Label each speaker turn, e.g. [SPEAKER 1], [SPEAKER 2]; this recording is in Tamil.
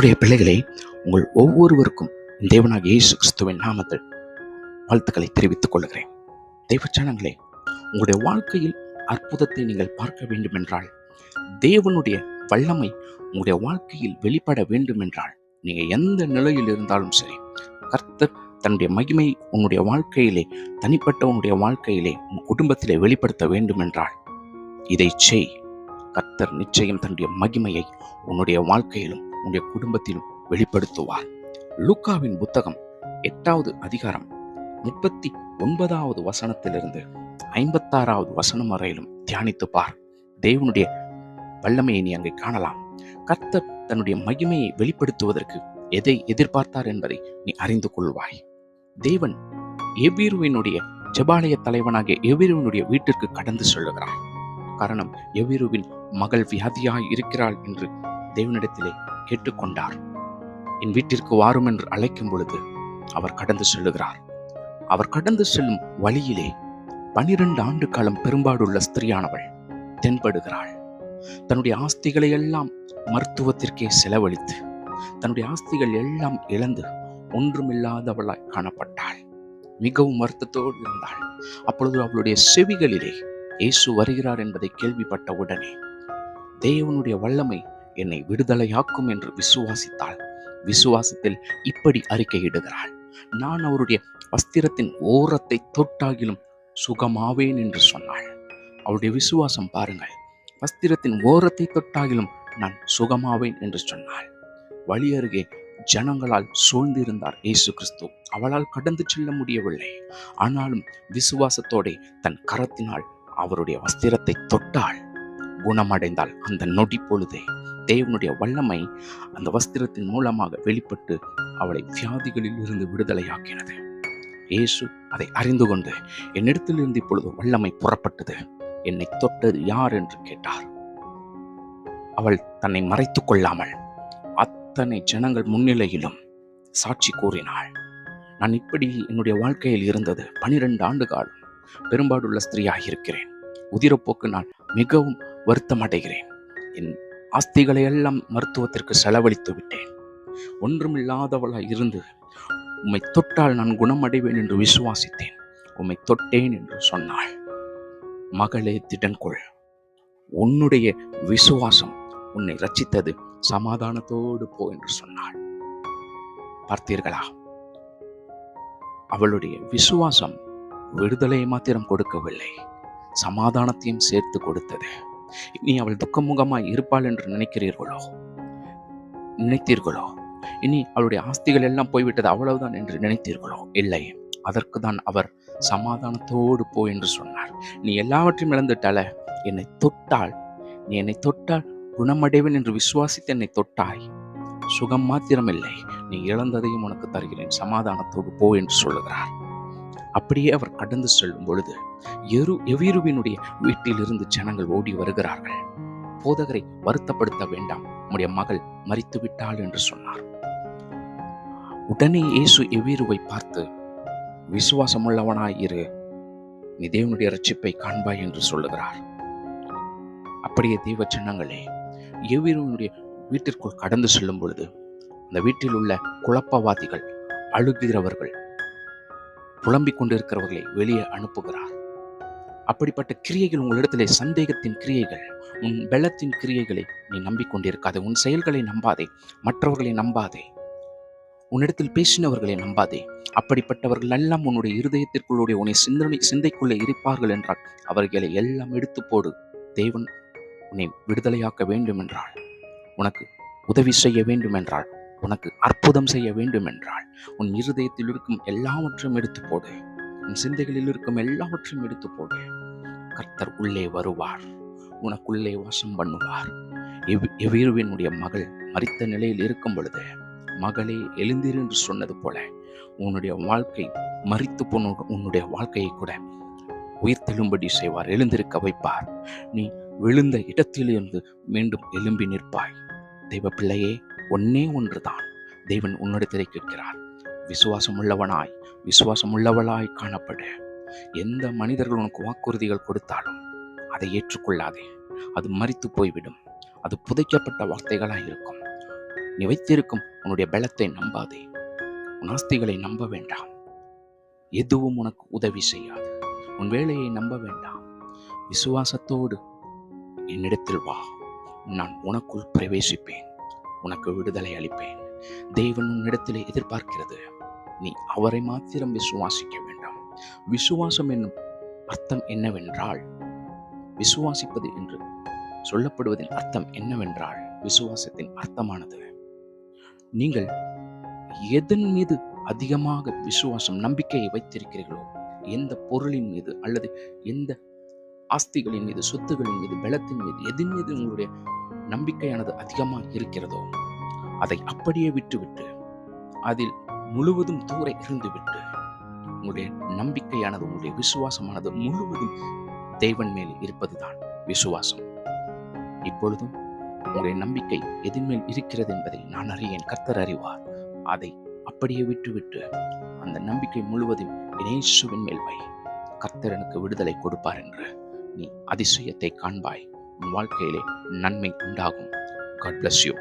[SPEAKER 1] கர்த்தருடைய பிள்ளைகளை உங்கள் ஒவ்வொருவருக்கும் தேவனாக இயேசு கிறிஸ்துவின் நாமத்தில் வாழ்த்துக்களை தெரிவித்துக் கொள்கிறேன். தெய்வச்சனங்களே உங்களுடைய வாழ்க்கையில் அற்புதத்தை நீங்கள் பார்க்க வேண்டும் என்றால் தேவனுடைய வல்லமை உங்களுடைய வாழ்க்கையில் வெளிப்பட வேண்டும் என்றால் எந்த நிலையில் இருந்தாலும் சரி கர்த்தர் தன்னுடைய மகிமை உன்னுடைய வாழ்க்கையிலே தனிப்பட்ட உன்னுடைய வாழ்க்கையிலே உன் குடும்பத்திலே வெளிப்படுத்த வேண்டும் என்றால் இதை செய். கர்த்தர் நிச்சயம் தன்னுடைய மகிமையை உன்னுடைய வாழ்க்கையிலும் உன்னுடைய குடும்பத்திலும் வெளிப்படுத்துவார். லூக்காவின் புத்தகம் எட்டாவது அதிகாரம் முப்பத்தி ஒன்பதாவது வசனத்திலிருந்து ஐம்பத்தாறாவது வசனம் வரையிலும் தியானித்து பார். தேவனுடைய வல்லமையை நீ அங்கே காணலாம். கர்த்தர் தன்னுடைய மகிமையை வெளிப்படுத்துவதற்கு எதை எதிர்பார்த்தார் என்பதை நீ அறிந்து கொள்வாய். தேவன் எவ்விருவினுடைய ஜபாலய தலைவனாகிய எபீருவினுடைய வீட்டிற்கு கடந்து செல்லுகிறார். காரணம் எபீருவின் மகள் வியாதியாய் இருக்கிறாள் என்று தேவனிடத்திலே கேட்டுக்கொண்டார். என் வீட்டிற்கு வாரும் என்று அழைக்கும் பொழுது அவர் கடந்து செல்லுகிறார். அவர் கடந்து செல்லும் வழியிலே பனிரெண்டு ஆண்டு காலம் பெரும்பாடுள்ள ஸ்திரியானவள் தென்படுகிறாள். தன்னுடைய ஆஸ்திகளை எல்லாம் மருத்துவத்திற்கே செலவழித்து தன்னுடைய ஆஸ்திகள் எல்லாம் இழந்து ஒன்றுமில்லாதவளாய் காணப்பட்டாள். மிகவும் வருத்தத்தோடு இருந்தாள். அப்பொழுது அவளுடைய செவிகளிலே இயேசு வருகிறார் என்பதை கேள்விப்பட்ட உடனே தேவனுடைய வல்லமை என்னை விடுதலையாக்கும் என்று விசுவாசித்தாள். விசுவாசத்தில் இப்படி அறிக்கையிடுகிறாள். நான் அவருடைய வஸ்திரத்தின் ஓரத்தை தொட்டாகிலும் சுகமாவேன் என்று சொன்னாள். அவருடைய விசுவாசம் பாருங்கள். வஸ்திரத்தின் ஓரத்தை தொட்டாகிலும் நான் சுகமாவேன் என்று சொன்னாள். வழி அருகே ஜனங்களால் சூழ்ந்திருந்தார் இயேசு கிறிஸ்து. அவளால் கடந்து செல்ல முடியவில்லை. ஆனாலும் விசுவாசத்தோட தன் கரத்தினால் அவருடைய வஸ்திரத்தை தொட்டாள். குணமடைந்தால் அந்த நொடி பொழுதே தேவனுடைய வல்லமை அந்த வஸ்திரத்தின் மூலமாக வெளிப்பட்டு அவளை வியாதிகளில் இருந்து விடுதலையாக்கினது. இயேசு அதை அறிந்து கொண்டு என்னிடத்திலிருந்து இப்பொழுது வல்லமை புறப்பட்டது. என்னை தொட்டது யார் என்று கேட்டார். அவள் தன்னை மறைத்துக் கொள்ளாமல் அத்தனை ஜனங்கள் முன்னிலையிலும் சாட்சி கூறினாள். நான் இப்படி என்னுடைய வாழ்க்கையில் இருந்தது பனிரெண்டு ஆண்டு காலம் பெரும்பாடுள்ள ஸ்திரீயாக இருக்கிறேன் உதிரப்போக்கு நான் மிகவும் வருத்தம் அடைகிறேன் என் ஆஸ்திகளை எல்லாம் மருத்துவத்திற்கு செலவழித்து விட்டேன். ஒன்றுமில்லாதவளாய் இருந்து உம்மை தொட்டால் நான் குணமடைவேன் என்று விசுவாசித்தேன். உம்மை தொட்டேன் என்று சொன்னாள். மகளே திடன்கொள். உன்னுடைய விசுவாசம் உன்னை ரச்சித்தது சமாதானத்தோடு போ என்று சொன்னாள். பார்த்தீர்களா? அவளுடைய விசுவாசம் விடுதலை மாத்திரம் கொடுக்கவில்லை. சமாதானத்தையும் சேர்த்து கொடுத்தது. இனி அவள் துக்கமுகமாய் இருப்பாள் என்று நினைக்கிறீர்களோ? நினைத்தீர்களோ? இனி அவளுடைய ஆஸ்திகள் எல்லாம் போய்விட்டது அவ்வளவுதான் என்று நினைத்தீர்களோ? இல்லை. அதற்கு தான் அவர் சமாதானத்தோடு போ என்று சொன்னார். நீ எல்லாவற்றையும் இழந்துட்டால? என்னை தொட்டால் நீ என்னை தொட்டால் குணமடைவேன் என்று விசுவாசித்து என்னை தொட்டாய். சுகம் மாத்திரமில்லை. நீ இழந்ததையும் உனக்கு தருகிறேன். சமாதானத்தோடு போ என்று சொல்லுகிறார். அப்படியே அவர் கடந்து செல்லும் பொழுது எரு எவீருவினுடைய வீட்டிலிருந்து ஜனங்கள் ஓடி வருகிறார்கள். போதகரை வருத்தப்படுத்த வேண்டாம் உம்முடைய மகள் மறித்து விட்டாள் என்று சொன்னார். உடனே இயேசு எவ்விருவை பார்த்து விசுவாசமுள்ளவனாய் இரு நீ தேவனுடைய ரட்சிப்பை காண்பாய் என்று சொல்லுகிறார். அப்படியே தெய்வ சின்னங்களே எவ்விருவனுடைய வீட்டிற்குள் கடந்து செல்லும் பொழுது அந்த வீட்டில் உள்ள குழப்பவாதிகள் அழுகிறவர்கள் புலம்பிக் கொண்டிருக்கிறவர்களை வெளியே அனுப்புகிறார். அப்படிப்பட்ட கிரியைகள் உங்களிடத்திலே சந்தேகத்தின் கிரியைகள் உன் வெள்ளத்தின் கிரியைகளை நீ நம்பிக்கொண்டிருக்காதே உன் செயல்களை நம்பாதே மற்றவர்களை நம்பாதே உன்னிடத்தில் பேசினவர்களை நம்பாதே. அப்படிப்பட்டவர்கள் எல்லாம் உன்னுடைய இருதயத்திற்குள்ளுடைய உன்னை சிந்தனை சிந்தைக்குள்ளே இருப்பார்கள் என்றால் அவர்களை எல்லாம் எடுத்து போடு. தேவன் உன்னை விடுதலையாக்க வேண்டும் என்றால் உனக்கு உதவி செய்ய வேண்டும் என்றால் உனக்கு அற்புதம் செய்ய வேண்டும் என்றால் உன் இருதயத்தில் இருக்கும் எல்லாவற்றையும் எடுத்து போடு. உன் சிந்தைகளில் இருக்கும் எல்லாவற்றையும் எடுத்து போடு. கர்த்தர் உள்ளே வருவார். உனக்குள்ளே வாசம் பண்ணுவார். எவ்- எவ்வீருவினுடைய மகள் மரித்த நிலையில் இருக்கும் பொழுது மகளே எழுந்திரு என்று சொன்னது போல உன்னுடைய வாழ்க்கை மறித்து போன உன்னுடைய வாழ்க்கையை கூட உயிர் தெழும்படி செய்வார் எழுந்திருக்க வைப்பார். நீ விழுந்த இடத்திலிருந்து மீண்டும் எழும்பி நிற்பாய். தெய்வ பிள்ளையே ஒன்னே ஒன்றுதான். தேவன் உன்னிடத்திலே கேட்கிறார் விசுவாசம் உள்ளவனாய் விசுவாசம் உள்ளவளாய் காணப்படு. எந்த மனிதர்கள் உனக்கு வாக்குறுதிகள் கொடுத்தாலும் அதை ஏற்றுக்கொள்ளாதே. அது மறித்து போய்விடும். அது புதைக்கப்பட்ட வார்த்தைகளாக இருக்கும். நீ வைத்திருக்கும் உன்னுடைய பலத்தை நம்பாதே. உன் ஆஸ்திகளை நம்ப வேண்டாம். எதுவும் உனக்கு உதவி செய்யாது. உன் வேலையை நம்ப வேண்டாம். விசுவாசத்தோடு என்னிடத்தில் வா. நான் உனக்குள் பிரவேசிப்பேன். உனக்கு விடுதலை அளிப்பேன். தேவன் உன்னிடத்திலே எதிர்பார்க்கிறது. நீ அவரை மாத்திரம் விசுவாசிக்க வேண்டாம். விசுவாசம் என்னும் அர்த்தம் என்னவென்றால் விசுவாசிப்பது என்று சொல்லப்படுவதின் அர்த்தம் என்னவென்றால் விசுவாசத்தின் அர்த்தமானது. நீங்கள் எதன் மீது அதிகமாக விசுவாசம் நம்பிக்கையை வைத்திருக்கிறீர்களோ எந்த பொருளின் மீது அல்லது எந்த ஆஸ்திகளின் மீது சொத்துகளின் மீது பலத்தின் மீது எதின் மீது உங்களுடைய நம்பிக்கையானது அதிகமாக இருக்கிறதோ அதை அப்படியே விட்டுவிட்டு அதில் முழுவதும் தூர இருந்துவிட்டு உங்களுடைய நம்பிக்கையானது உங்களுடைய விசுவாசமானது முழுவதும் தேவன் மேல் இருப்பதுதான் விசுவாசம். இப்பொழுதும் உங்களுடைய நம்பிக்கை எதின்மேல் இருக்கிறது என்பதை நான் அறியேன் கர்த்தர் அறிவார். அதை அப்படியே விட்டுவிட்டு அந்த நம்பிக்கை முழுவதும் இயேசுவின் மேல் வை. கர்த்தர் எனக்கு விடுதலை கொடுப்பார் என்று நீ அதிசயத்தை காண்பாய். உன் வாழ்க்கையிலே நன்மை உண்டாகும். God bless you